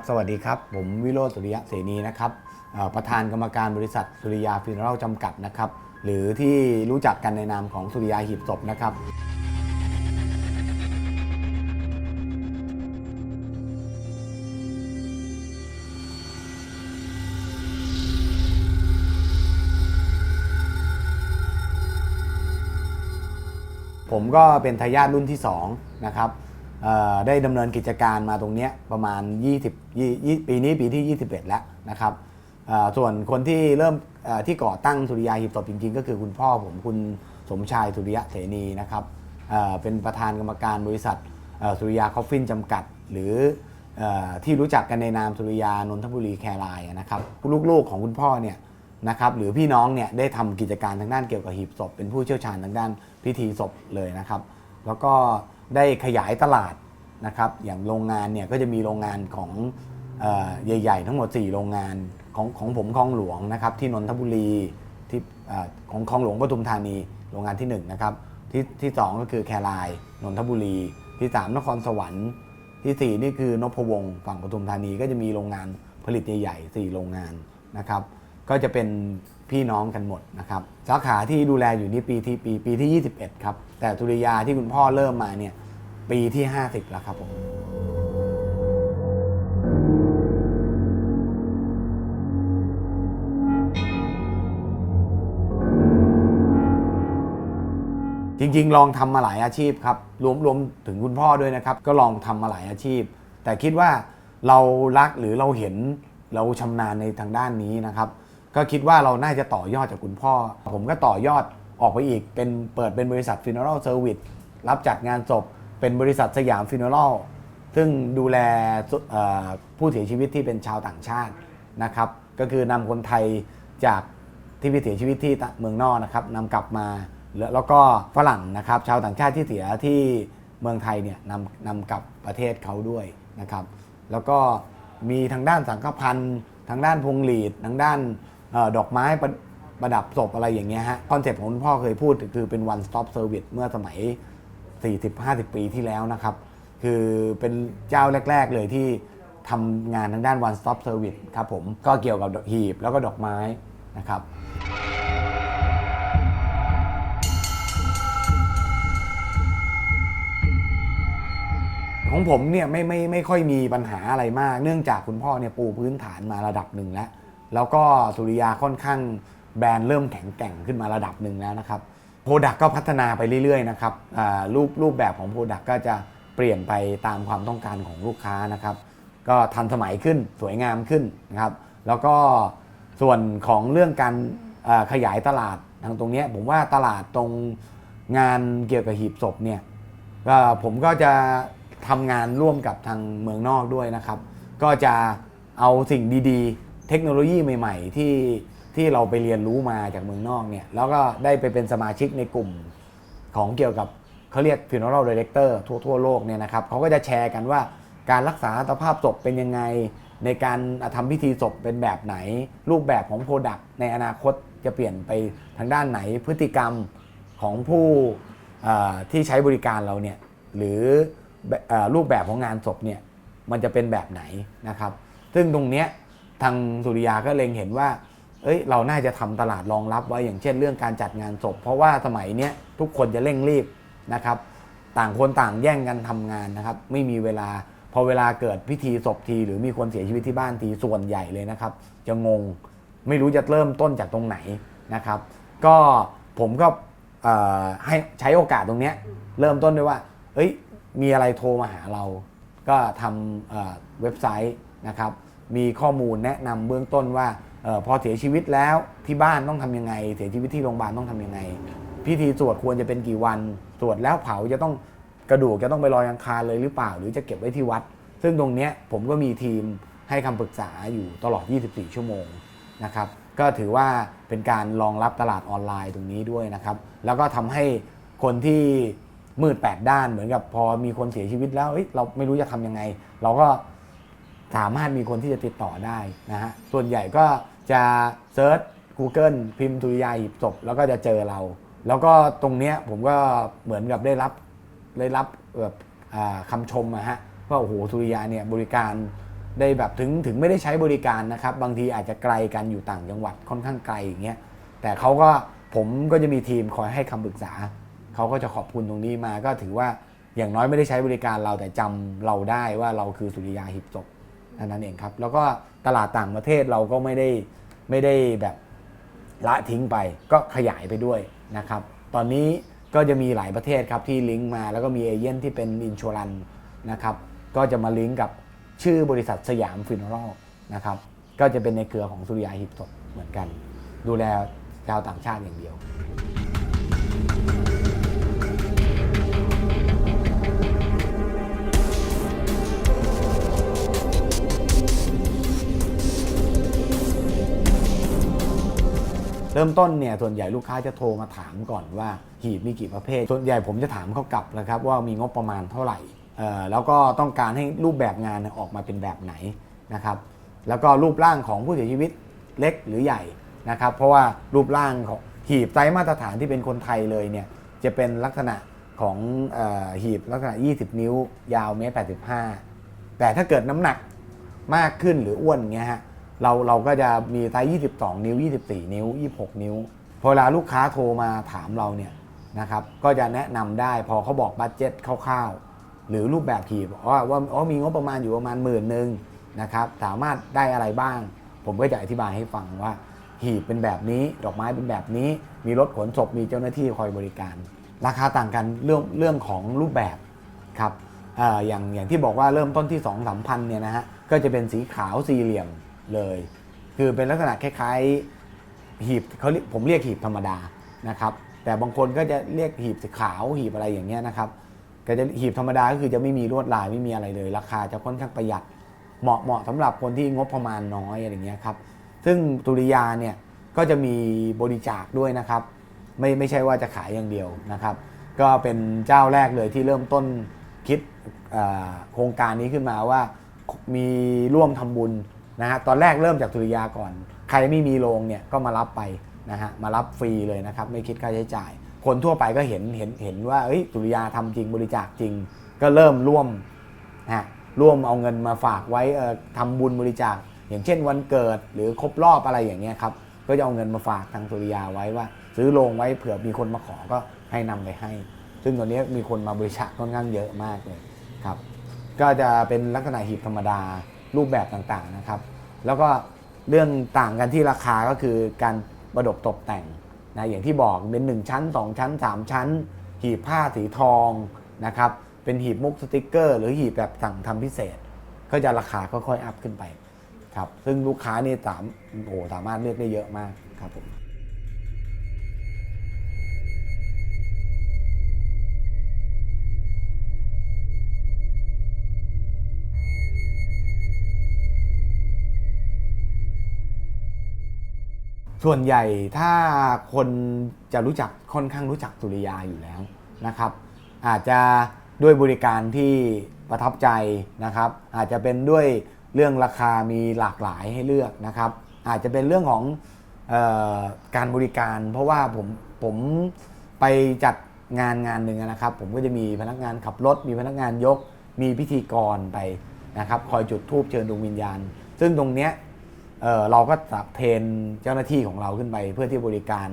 ับสวัสดีครับ ผมวิโรจน์สุริยะเสนีนะครับประธานกรรมการบริษัทสุริยาฟินรัลจำกัดนะครับ หรือที่รู้จักกันในนามของสุริยาหีบศพนะครับผมก็เป็นทายาทรุ่นที่2นะครับ ได้ดำเนินกิจการมาตรงนี้ประมาณ 20 20 ปีนี้ปีที่ 21 แล้วนะครับส่วนคนที่เริ่มที่ก่อตั้งสุริยาหีบศพจริง ๆ ก็คือคุณพ่อผมคุณสมชายสุริยะเสนีนะครับเป็นประธานกรรมการบริษัทสุริยาคอฟฟินจำกัด หรืออที่รู้จักกันในนามสุริยานนทบุรีแคร์ไลน์นะครับลูกๆของคุณพ่อเนี่ยนะครับหรือพี่น้องเนี่ยได้ทำกิจการทางด้านเกี่ยวกับหีบศพ เป็นผู้เชี่ยวชาญทางด้านพิธีศพเลยนะครับ แล้วก็ ได้ขยายตลาดนะครับอย่างโรงงานเนี่ยก็จะมีโรงงานของออใหญ่ ๆ ทั้งหมด 4 โรงงานของของผมคลองหลวงนะครับที่นนทบุรีที่ของคลองหลวงปทุมธานีโรงงานที่1นะครับที่ที่สองก็คือแครายนนทบุรี ที่ 3 นครสวรรค์ที่ 4 นี่คือนพวงศ์ฝั่งปทุมธานีก็จะมีโรงงานผลิตใหญ่ๆ4โรงงานนะครับ ก็จะเป็นพี่น้องกันหมดนะครับสาขาที่ดูแลอยู่นี่ปีที่ปีปีที่ 21 ครับ แต่สุริยาที่คุณพ่อเริ่มมาเนี่ยปีที่ 50 แล้วครับผมจริงๆ ลองทำมาหลายอาชีพครับรวมรวมถึงคุณพ่อด้วยนะครับ ก็ลองทำมาหลายอาชีพ แต่คิดว่าเรารักหรือเราเห็นเราชำนาญในทางด้านนี้นะครับ ก็คิดว่าเราน่าจะต่อยอดจากคุณพ่อ ผมก็ต่อยอดออกไปอีก เป็นเปิดเป็นบริษัท Funeral Service รับจัดงานศพ เป็นบริษัทสยาม Funeral ซึ่งดูแลผู้เสียชีวิตที่เป็นชาวต่างชาตินะครับ ก็คือนำคนไทยจากที่ไปเสียชีวิตที่เมืองนอกนะครับนำกลับมาแล้วแล้วก็ฝรั่งนะครับ ชาวต่างชาติที่เสียที่เมืองไทยเนี่ยนำนำกลับประเทศเขาด้วยนะครับ แล้วก็มีทางด้านสังฆพันธ์ทางด้านพวงหลีดทางด้าน ดอกไม้ประประดับศพอะไรอย่างเงี้ยฮะคอนเซ็ปต์ของคุณพ่อเคยพูดคือเป็น one stop service เมื่อสมัย 40-50 ปีที่แล้วนะครับ คือเป็นเจ้าแรก ๆ เลยที่ทำงานทางด้าน one stop service ครับผมก็เกี่ยวกับดอกหีบแล้วก็ดอกไม้นะครับของผมเนี่ยไม่ไม่ไม่ค่อยมีปัญหาอะไรมาก เนื่องจากคุณพ่อเนี่ยปูพื้นฐานมาระดับหนึ่งแล้ว แล้วก็สุริยาค่อนข้างแบรนด์เริ่มแข็งแกร่งขึ้นมาระดับหนึ่งแล้วนะครับโปรดักก็พัฒนาไปเรื่อยๆนะครับรูปรูปแบบของโปรดักก็จะเปลี่ยนไปตามความต้องการของลูกค้านะครับ ก็ทันสมัยขึ้นสวยงามขึ้นนะครับ แล้วก็ส่วนของเรื่องการขยายตลาดทางตรงนี้ผมว่าตลาดตรงงานเกี่ยวกับหีบศพเนี่ยก็ผมก็จะทำงานร่วมกับทางเมืองนอกด้วยนะครับ ก็จะเอาสิ่งดีๆ เทคโนโลยีใหม่ ๆ ที่ที่เราไปเรียนรู้มาจากเมืองนอกเนี่ยแล้วก็ได้ไปเป็นสมาชิกในกลุ่มของเกี่ยวกับเขาเรียก funeral director ทั่วทั่วโลกเนี่ยนะครับเขาก็จะแชร์กันว่าการรักษาสภาพศพเป็นยังไง ในการทำพิธีศพเป็นแบบไหน รูปแบบของโปรดักต์ในอนาคตจะเปลี่ยนไปทางด้านไหนพฤติกรรมของผู้ที่ใช้บริการเราเนี่ยหรืออรูปแบบของงานศพเนี่ยมันจะเป็นแบบไหนนะครับ ซึ่งตรงเนี้ย ทางสุริยาก็เล็งเห็นว่า เอ้ย เราน่าจะทำตลาดรองรับไว้อย่างเช่นเรื่องการจัดงานศพ เพราะว่าสมัยเนี้ยทุกคนจะเร่งรีบนะครับ ต่างคนต่างแย่งกันทำงานนะครับ ไม่มีเวลาพอเวลาเกิดพิธีศพที หรือมีคนเสียชีวิตที่บ้านทีส่วนใหญ่เลยนะครับ จะงงไม่รู้จะเริ่มต้นจากตรงไหนนะครับ ก็ผมก็ให้ใช้โอกาสตรงนี้เริ่มต้นด้วยว่า เอ้ย มีอะไรโทรมาหาเรา ก็ทำเเว็บไซต์นะครับ มีข้อมูลแนะนำเบื้องต้นว่าออพอเสียชีวิตแล้วที่บ้านต้องทำยังไง เสียชีวิตที่โรงพยาบาลต้องทำยังไง พิธีสวดควรจะเป็นกี่วันสวดแล้วเผาจะต้องกระดูกจะต้องไปลอยอังคารเลยหรือเปล่า หรือจะเก็บไว้ที่วัด ซึ่งตรงนี้ผมก็มีทีมให้คำปรึกษาอยู่ตลอด 24 ชั่วโมงนะครับก็ถือว่าเป็นการรองรับตลาดออนไลน์ตรงนี้ด้วยนะครับ แล้วก็ทำให้คนที่มืดแปดด้านเหมือนกับพอมีคนเสียชีวิตแล้วเเราไม่รู้จะทำยังไง เราก็ สามารถมีคนที่จะติดต่อได้นะฮะส่วนใหญ่ก็จะเซิร์ช Google พิมพ์สุริยาหีบศพแล้วก็จะเจอเรา แล้วก็ตรงเนี้ยผมก็เหมือนกับได้รับได้รับแบบคำชมนะฮะว่าโอ้โหสุริยาเนี่ยบริการได้แบบถึงถึงไม่ได้ใช้บริการนะครับ บางทีอาจจะไกลกันอยู่ต่างจังหวัดค่อนข้างไกลอย่างเงี้ยแต่เขาก็ผมก็จะมีทีมคอยให้คำปรึกษา เขาก็จะขอบคุณตรงนี้มาก็ถือว่าอย่างน้อยไม่ได้ใช้บริการเราแต่จำเราได้ว่าเราคือสุริยาหิบศพ ท่านั้นเองครับ แล้วก็ตลาดต่างประเทศเราก็ไม่ได้ไม่ได้แบบละทิ้งไป ก็ขยายไปด้วยนะครับ ตอนนี้ก็จะมีหลายประเทศครับที่ลิงก์มา แล้วก็มีเอเย่นที่เป็นอินชัวรันนะครับ ก็จะมาลิงก์กับชื่อบริษัทสยามฟินอรัลนะครับ ก็จะเป็นในเครือของสุริยาหิบศพเหมือนกัน ดูแลชาวต่างชาติอย่างเดียว เริ่มต้นเนี่ยส่วนใหญ่ลูกค้าจะโทรมาถามก่อนว่าหีบมีกี่ประเภท ส่วนใหญ่ผมจะถามเขากลับนะครับว่ามีงบประมาณเท่าไหร่แล้วก็ต้องการให้รูปแบบงานออกมาเป็นแบบไหนนะครับ แล้วก็รูปร่างของผู้เสียชีวิตเล็กหรือใหญ่นะครับ เพราะว่ารูปร่างของหีบไซส์มาตรฐานที่เป็นคนไทยเลยเนี่ยจะเป็นลักษณะของออหีบลักษณะ 20 นิ้ว ยาวเมตร85 แต่ถ้าเกิดน้ำหนักมากขึ้นหรืออ้วนเงี้ยฮะ เราเราก็จะมีไซส์ 22 นิ้ว 24 นิ้ว 26 นิ้ว พอเวลาลูกค้าโทรมาถามเราเนี่ยนะครับก็จะแนะนำได้พอเขาบอกบัตเจ็ตคร่าวๆ หรือรูปแบบหีบว่าว่าอ๋อมีงบประมาณอยู่ประมาณหมื่นหนึ่งนะครับสามารถได้อะไรบ้าง ผมก็จะอธิบายให้ฟังว่า หีบเป็นแบบนี้ดอกไม้เป็นแบบนี้ มีรถขนศพมีเจ้าหน้าที่คอยบริการ ราคาต่างกันเรื่องเรื่องของรูปแบบครับออย่างอย่างที่บอกว่าเริ่มต้นที่2องสามพันเนี่ยนะฮะก็จะเป็นสีขาวสี่เหลี่ยม เลย คือเป็นลักษณะคล้ายๆหีบเขาผมเรียกหีบธรรมดานะครับแต่บางคนก็จะเรียกหีบสีขาวหีบอะไรอย่างเงี้ยนะครับก็จะหีบธรรมดาก็คือจะไม่มีลวดลายไม่มีอะไรเลย ราคาจะค่อนข้างประหยัดเหมาะเหมาะสำหรับคนที่งบประมาณน้อยอะไรเงี้ยครับซึ่งตุริยาเนี่ยก็จะมีบริจาคด้วยนะครับไม่ไม่ใช่ว่าจะขายอย่างเดียวนะครับ ก็เป็นเจ้าแรกเลยที่เริ่มต้นคิดโครงการนี้ขึ้นมาว่ามีร่วมทำบุญ นะฮะตอนแรกเริ่มจากตุริยาก่อน ใครไม่มีโรงเนี่ยก็มารับไปนะฮะมารับฟรีเลยนะครับไม่คิดค่าใช้จ่าย คนทั่วไปก็เห็นเห็นเห็นว่าเอ้ยตุริยาทำจริงบริจาคจริง ก็เริ่มร่วมนะฮะร่วมเอาเงินมาฝากไว้เออทำบุญบริจาค อย่างเช่นวันเกิดหรือครบรอบอะไรอย่างเงี้ยครับก็จะเอาเงินมาฝากทางสุริยาไว้ว่า ซื้อโรงไว้เผื่อมีคนมาขอก็ให้นำไปให้ ซึ่งตอนนี้มีคนมาบริจาคค่อนข้างเยอะมากเลยครับก็จะเป็นลักษณะหีบธรรมดา รูปแบบต่างๆนะครับ แล้วก็เรื่องต่างกันที่ราคาก็คือการประดบตกแต่งนะอย่างที่บอกเป็น 1 ชั้น 2 ชั้น 3 ชั้น หีบผ้าสีทองนะครับเป็นหีบมุกสติกเกอร์ หรือหีบแบบสั่งทำพิเศษ ก็จะราคาค่อยๆอัพขึ้นไปครับซึ่งลูกค้านี่สามโอ้สามารถเลือกได้เยอะมากครับผม ส่วนใหญ่ถ้าคนจะรู้จักค่อนข้างรู้จักสุริยาอยู่แล้วนะครับ อาจจะด้วยบริการที่ประทับใจนะครับ อาจจะเป็นด้วยเรื่องราคามีหลากหลายให้เลือกนะครับ อาจจะเป็นเรื่องของออการบริการ เพราะว่าผมผมไปจัดงานงานหนึ่งนะครับ ผมก็จะมีพนักงานขับรถ มีพนักงานยก มีพิธีกรไปนะครับ คอยจุดธูปเชิญดวงวิญญาณ ซึ่งตรงเนี้ย เเราก็จับเทรนเจ้าหน้าที่ของเราขึ้นไปเพื่อที่บริการ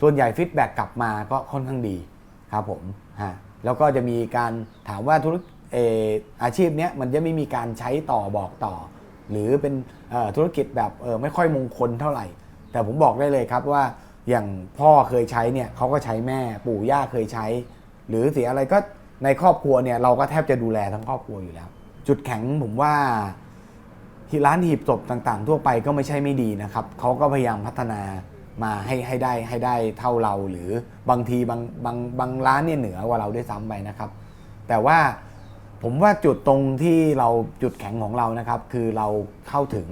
ส่วนใหญ่ฟีดแบ็กกลับมาก็ค่อนข้างดีครับผมฮะแล้วก็จะมีการถามว่าธุรกเออาชีพเนี้ยมันจะไม่มีการใช้ต่อบอกต่อ หรือเป็นธุรกิจแบบไม่ค่อยมงคลเท่าไหร่ แต่ผมบอกได้เลยครับว่าอย่างพ่อเคยใช้เนี่ยเขาก็ใช้แม่ปู่ย่าเคยใช้ หรือเสียอะไรก็ในครอบครัวเนี่ยเราก็แทบจะดูแลทั้งครอบครัวอยู่แล้ว จุดแข็งผมว่า ที่ร้านหีบศพต่างๆ ทั่วไปก็ไม่ใช่ไม่ดีนะครับเขาก็พยายามพัฒนามาให้ให้ได้ให้ได้เท่าเราหรือบางทีบางบางบางร้านเนี่ยเหนือกว่าเราด้วยซ้ำไปนะครับ แต่ว่าผมว่าจุดตรงที่เราจุดแข็งของเรานะครับ คือเราเข้าถึง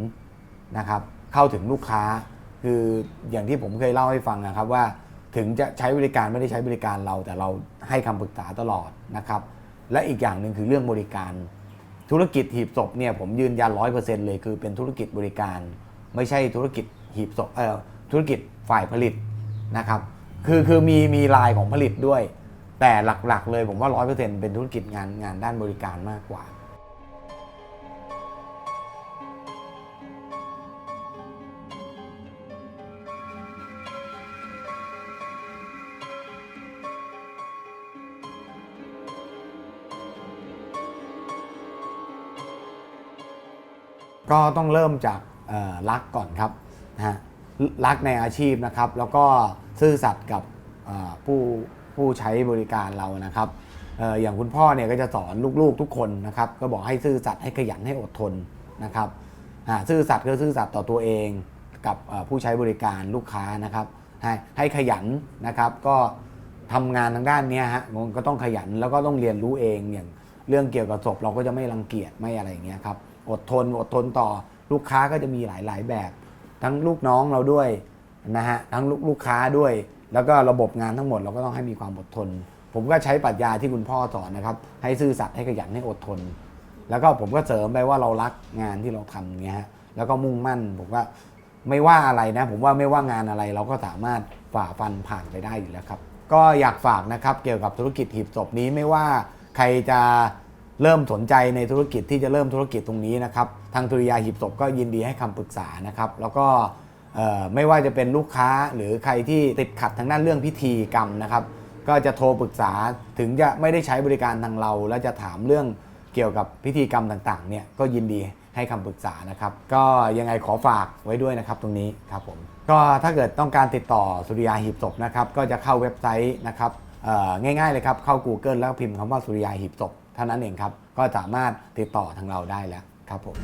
นะครับ เข้าถึงลูกค้า คืออย่างที่ผมเคยเล่าให้ฟังนะครับว่าถึงจะใช้บริการไม่ได้ใช้บริการเรา แต่เราให้คำปรึกษาตลอดนะครับ และอีกอย่างหนึ่งคือเรื่องบริการ ธุรกิจหีบศพเนี่ยผมยืนยันร้อยเปอร์เซ็นต์เลยคือเป็นธุรกิจบริการ ไม่ใช่ธุรกิจหีบศพเอ่อธุรกิจฝ่ายผลิตนะครับคือคือมีมีลายของผลิตด้วย แต่หลักๆ เลยผมว่าร้อยเปอร์เซ็นต์เป็นธุรกิจงานงานด้านบริการมากกว่า ก็ต้องเริ่มจากรักก่อนครับนะฮะรักในอาชีพนะครับ แล้วก็ซื่อสัตย์กับผู้ผู้ใช้บริการเรานะครับออย่างคุณพ่อเนี่ยก็จะสอนลูกๆทุกคนนะครับ ก็บอกให้ซื่อสัตย์ให้ขยันให้อดทนนะครับซื่อสัตย์ก็ซื่อสัตย์ต่อตัวเองกับผู้ใช้บริการลูกค้านะครับ ให้ให้ขยันนะครับ ก็ทำงานทางด้านนี้ฮะมันก็ต้องขยันแล้วก็ต้องเรียนรู้เองอย่างเรื่องเกี่ยวกับศพเราก็จะไม่รังเกียจไม่อะไรอย่างเงี้ยครับ อดทน อดทนต่อลูกค้าก็จะมีหลาย ๆ แบบ ทั้งลูกน้องเราด้วยนะฮะทั้งลูกลูกค้าด้วย แล้วก็ระบบงานทั้งหมดเราก็ต้องให้มีความอดทน ผมก็ใช้ปรัชญาที่คุณพ่อสอนนะครับ ให้ซื่อสัตย์ให้ขยันให้อดทน แล้วก็ผมก็เสริมไปว่าเรารักงานที่เราทำเงี้ยฮะแล้วก็มุ่งมั่นผมว่าไม่ว่าอะไรนะ ผมว่าไม่ว่างานอะไรเราก็สามารถฝ่าฟันผ่านไปได้อยู่แล้วครับ ก็อยากฝากนะครับเกี่ยวกับธุรกิจหีบศพนี้ไม่ว่าใครจะ เริ่มสนใจในธุรกิจที่จะเริ่มธุรกิจตรงนี้นะครับ ทางธุริยาหีบศพก็ยินดีให้คำปรึกษานะครับ แล้วก็ไม่ว่าจะเป็นลูกค้าหรือใครที่ติดขัดทางด้านเรื่องพิธีกรรมนะครับ ก็จะโทรปรึกษาถึงจะไม่ได้ใช้บริการทางเรา แล้วจะถามเรื่องเกี่ยวกับพิธีกรรมต่างๆเนี่ยก็ยินดีให้คำปรึกษานะครับ ก็ยังไงขอฝากไว้ด้วยนะครับตรงนี้ครับผมก็ถ้าเกิดต้องการติดต่อสุริยาหีบศพนะครับก็จะเข้าเว็บไซต์นะครับง่ายๆเลยครับเข้า Google แล้วพิมพ์คำว่าสุริยาหีบศพ ท่านั้นเองครับ ก็สามารถติดต่อทางเราได้แล้วครับผม